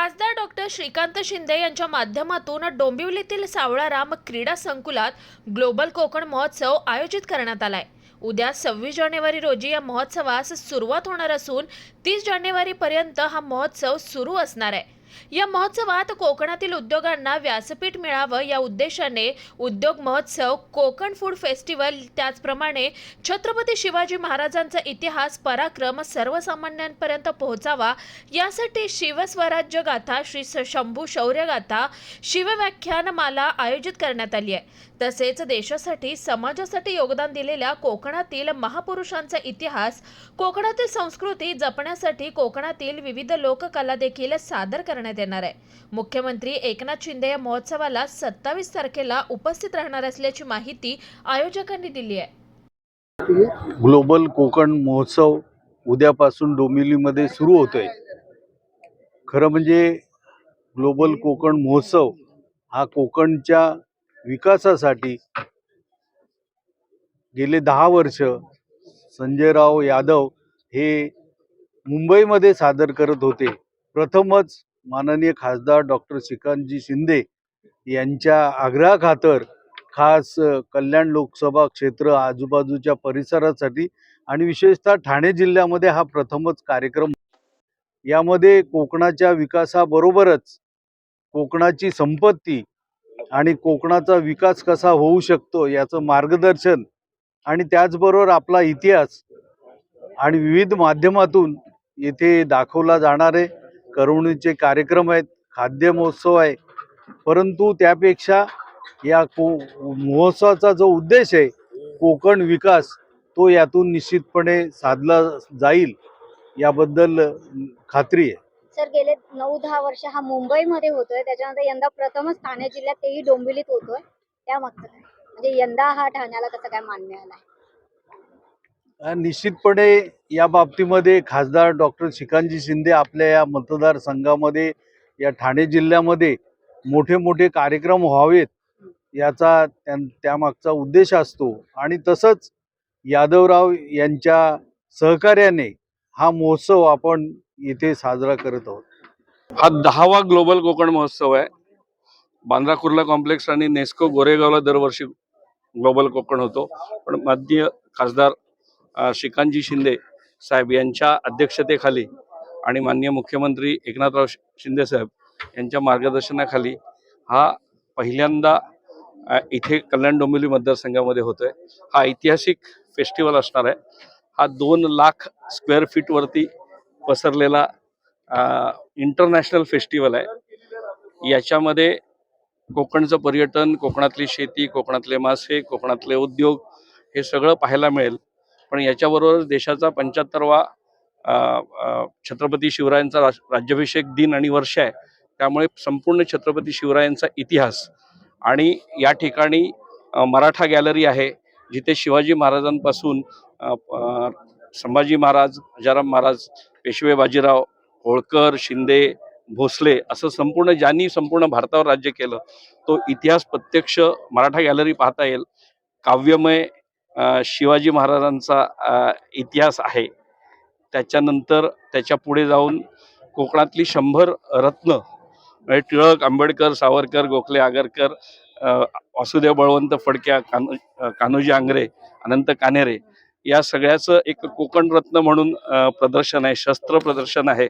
खासदार डॉक्टर श्रीकांत शिंदे यांच्या माध्यमातून डोंबिवलीतील सावळाराम क्रीडा संकुलात ग्लोबल कोकण महोत्सव आयोजित करण्यात आलाय. उद्या सव्वीस जानेवारी रोजी या महोत्सवास सुरुवात होणार असून तीस जानेवारीपर्यंत हा महोत्सव सुरू असणार आहे. या महोत्सवात कोकणातील उद्योगांना व्यासपीठ मिळावं या उद्देशाने उद्योग महोत्सव कोकण फूड फेस्टिवल त्याचप्रमाणे छत्रपती शिवाजी महाराजांचा इतिहास पराक्रम सर्वसामान्यांपर्यंत पोहोचावा यासाठी शिवस्वराज्य गाथा श्री शंभू शौर्य गाथा शिवव्याख्यानमाला आयोजित करण्यात आली आहे. तसेच देशासाठी समाजासाठी योगदान दिलेल्या कोकणातील महापुरुषांचा इतिहास कोकणातील संस्कृती जपण्यासाठी कोकणातील विविध लोककला देखील सादर करण्यात येणार आहे. मुख्यमंत्री एकनाथ शिंदे या महोत्सवाला सत्तावीस तारखेला उपस्थित राहणार असल्याची माहिती आयोजकांनी दिली आहे. ग्लोबल कोकण महोत्सव उद्यापासून डोंबिवलीमध्ये सुरू होतोय. खरं म्हणजे ग्लोबल कोकण महोत्सव हा कोकणच्या विकासासाठी गेले दहा वर्ष संजयराव यादव हे मुंबईमध्ये सादर करत होते. प्रथमच माननीय खासदार डॉक्टर श्रीकांतजी शिंदे यांच्या आग्रहाखातर खास कल्याण लोकसभा क्षेत्र आजूबाजूच्या परिसरासाठी आणि विशेषतः ठाणे जिल्ह्यामध्ये हा प्रथमच कार्यक्रम. यामध्ये कोकणाच्या विकासाबरोबरच कोकणाची संपत्ती आणि कोकणाचा विकास कसा होऊ शकतो याचं मार्गदर्शन आणि त्याचबरोबर आपला इतिहास आणि विविध माध्यमातून येथे दाखवला जाणारे करवणीचे कार्यक्रम आहेत खाद्य महोत्सव आहे. परंतु त्यापेक्षा या को महोत्सवाचा जो उद्देश आहे कोकण विकास तो यातून निश्चितपणे साधला जाईल याबद्दल खात्री आहे. सर गेले नऊ दहा वर्ष हा मुंबईमध्ये होतोय त्याच्यानंतर यंदा प्रथमच ठाणे जिल्ह्यात तेही डोंबिवलीत होतोय त्यामागचं काय? म्हणजे यंदा हा ठाण्याला कसं काय मान मिळाला निश्चितपणे या बाबतीमध्ये खासदार डॉक्टर श्रीकांतजी शिंदे आपल्या या मतदारसंघामध्ये या ठाणे जिल्ह्यामध्ये मोठे मोठे कार्यक्रम व्हावेत याचा त्या त्यामागचा उद्देश असतो. आणि तसंच यादवराव यांच्या सहकार्याने हा महोत्सव आपण इथे साजरा करत आहोत. हा दहावा ग्लोबल कोकण महोत्सव आहे. बांद्रा कुर्ला कॉम्प्लेक्स आणि नेस्को गोरेगावला दरवर्षी ग्लोबल कोकण होतो. पण माननीय खासदार श्रीकांतजी शिंदे साहेब यांच्या अध्यक्षतेखाली आणि माननीय मुख्यमंत्री एकनाथराव शिंदे साहेब यांच्या मार्गदर्शनाखाली हा पहिल्यांदा इथे कल्याण डोंबिवली मतदारसंघामध्ये आहे हा ऐतिहासिक फेस्टिवल असणार आहे. हा दोन लाख स्क्वेअर फीटवरती पसरलेला इंटरनॅशनल फेस्टिवल आहे. याच्यामध्ये कोकणचं पर्यटन कोकणातली शेती कोकणातले मासे कोकणातले उद्योग हे सगळं पाहायला मिळेल. पण याच्याबरोबर देशाचा पंच्याहत्तरवा छत्रपती शिवरायांचा राज राज्याभिषेक दिन आणि वर्ष आहे. त्यामुळे संपूर्ण छत्रपती शिवरायांचा इतिहास आणि या ठिकाणी मराठा गॅलरी आहे जिथे शिवाजी महाराजांपासून संभाजी महाराज हजाराम महाराज पेशवे बाजीराव होळकर शिंदे भोसले असं संपूर्ण ज्यांनी संपूर्ण भारतावर राज्य केलं तो इतिहास प्रत्यक्ष मराठा गॅलरी पाहता येईल. काव्यमय शिवाजी महाराजांचा इतिहास आहे. त्याच्यानंतर त्याच्या पुढे जाऊन कोकणातली शंभर रत्न म्हणजे टिळक आंबेडकर सावरकर गोखले आगरकर वासुदेव बळवंत फडक्या कान्हो कान्होजी आंग्रे अनंत कानेरे या सगळ्याचं एक कोकण रत्न म्हणून प्रदर्शन आहे शस्त्र प्रदर्शन आहे.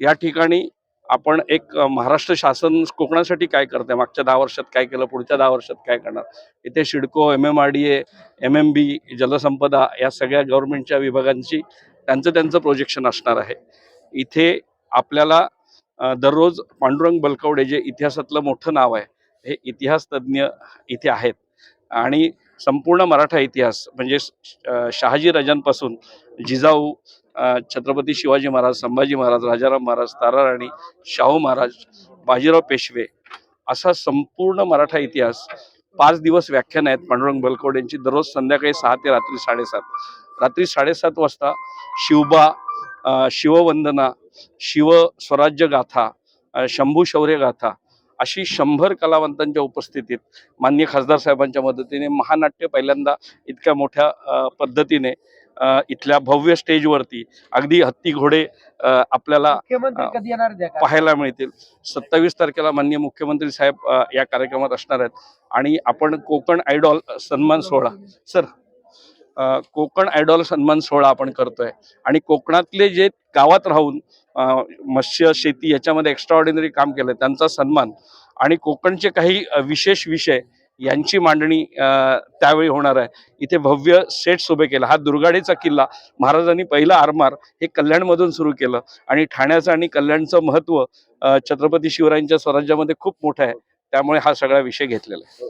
या ठिकाणी आपण एक महाराष्ट्र शासन कोकणासाठी काय करते मागच्या दहा वर्षात काय केलं? पुढच्या दहा वर्षात काय करणार? इथे CIDCO M M R D A M M B जलसंपदा या सगळ्या गव्हर्नमेंटच्या विभागांची त्यांचं त्यांचं प्रोजेक्शन असणार आहे. इथे आपल्याला दररोज पांडुरंग बलकवडे जे इतिहासातलं मोठं नाव आहे हे इतिहास तज्ज्ञ इथे आहेत. आणि संपूर्ण मराठा इतिहास म्हणजे शहाजी राजांपासून जिजाऊ छत्रपती शिवाजी महाराज संभाजी महाराज राजाराम महाराज ताराराणी शाहू महाराज बाजीराव पेशवे असा संपूर्ण मराठा इतिहास पाच दिवस व्याख्यान आहेत पांडुरंग बलकवडेंची दररोज संध्याकाळी सहा ते रात्री साडेसात. रात्री साडेसात वाजता शिवबा शिववंदना शिव स्वराज्य गाथा शंभू शौर्य गाथा अशी शंभर कलावंतांच्या उपस्थितीत माननीय खासदार साहेबांच्या मदतीने महानाट्य पहिल्यांदा इतक्या मोठ्या पद्धतीने इथल्या भव्य स्टेजवरती अगदी हत्ती घोडे आपल्याला पाहायला मिळतील. सत्तावीस तारखेला माननीय मुख्यमंत्री साहेब या कार्यक्रमात असणार आहेत. आणि आपण कोकण आयडॉल सन्मान सोहळा सर कोकण आयडॉल सन्मान सोहळा आपण करतोय. आणि कोकणातले जे गावात राहून मत्स्य शेती याच्यामध्ये एक्स्ट्रा ऑर्डिनरी काम केलं त्यांचा सन्मान आणि कोकणचे काही विशेष विषय यांची मांडणी अ, त्यावेळी होणार आहे. इथे भव्य सेट्स उभे केला. हा दुर्गाडीचा किल्ला महाराजांनी पहिला आरमार हे कल्याणमधून सुरू केलं. आणि ठाण्याचं आणि कल्याणचं महत्त्व छत्रपती शिवरायांच्या स्वराज्यामध्ये खूप मोठं आहे. त्यामुळे हा सगळा विषय घेतलेला आहे.